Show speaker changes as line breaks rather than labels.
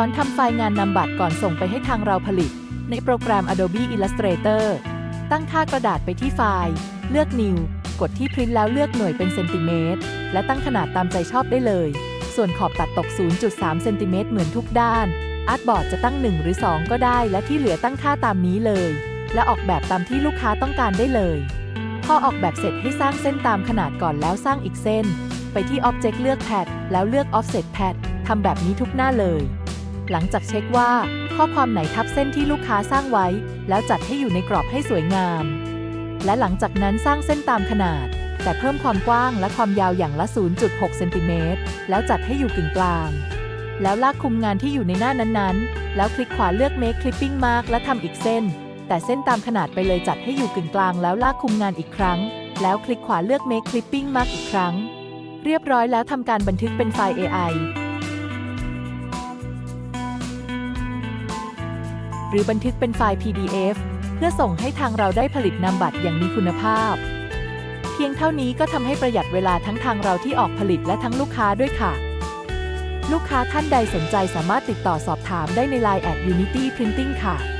อนทำไฟล์งานนำบัตรก่อนส่งไปให้ทางเราผลิต ในโปรแกรม Adobe Illustrator ตั้งค่ากระดาษไปที่ไฟล์ เลือก New กดที่ Print แล้วเลือกหน่วยเป็นเซนติเมตร และตั้งขนาดตามใจชอบได้เลย ส่วนขอบตัดตก 0.3 เซนติเมตรเหมือนทุกด้าน อาร์ตบอร์ดจะตั้ง 1 หรือ 2 ก็ได้ และที่เหลือตั้งค่าตามนี้เลย และออกแบบตามที่ลูกค้าต้องการได้เลย พอออกแบบเสร็จให้สร้างเส้นตามขนาดก่อนแล้วสร้างอีกเส้น ไปที่ Object เลือก Pad แล้วเลือก Offset Pad ทำแบบนี้ทุกหน้าเลย หลังจากเช็คว่า ข้อความไหนทับเส้นที่ลูกค้าสร้างไว้ แล้วจัดให้อยู่ในกรอบให้สวยงาม และหลังจากนั้นสร้างเส้นตามขนาด แต่เพิ่มความกว้างและความยาวอย่างละ 0.6 เซนติเมตรแล้วจัดให้อยู่กึ่งกลาง แล้วลากคุมงานที่อยู่ในหน้านั้นๆ แล้วคลิกขวาเลือก Make Clipping Mark และทำอีกเส้น แต่เส้นตามขนาดไปเลยจัดให้อยู่กึ่งกลาง แล้วลากคุมงานอีกครั้ง แล้วคลิกขวาเลือก Make Clipping Mark อีกครั้ง เรียบร้อยแล้วทำการบันทึกเป็นไฟล์ AI หรือบันทึกเป็นไฟล์ PDF เพื่อส่งให้ทางเราได้ผลิตนามบัตรอย่างมีคุณภาพ เพียงเท่านี้ก็ทำให้ประหยัดเวลาทั้งทางเราที่ออกผลิตและทั้งลูกค้าด้วยค่ะ ลูกค้าท่านใดสนใจสามารถติดต่อสอบถามได้ใน Line at Unity Printing ค่ะ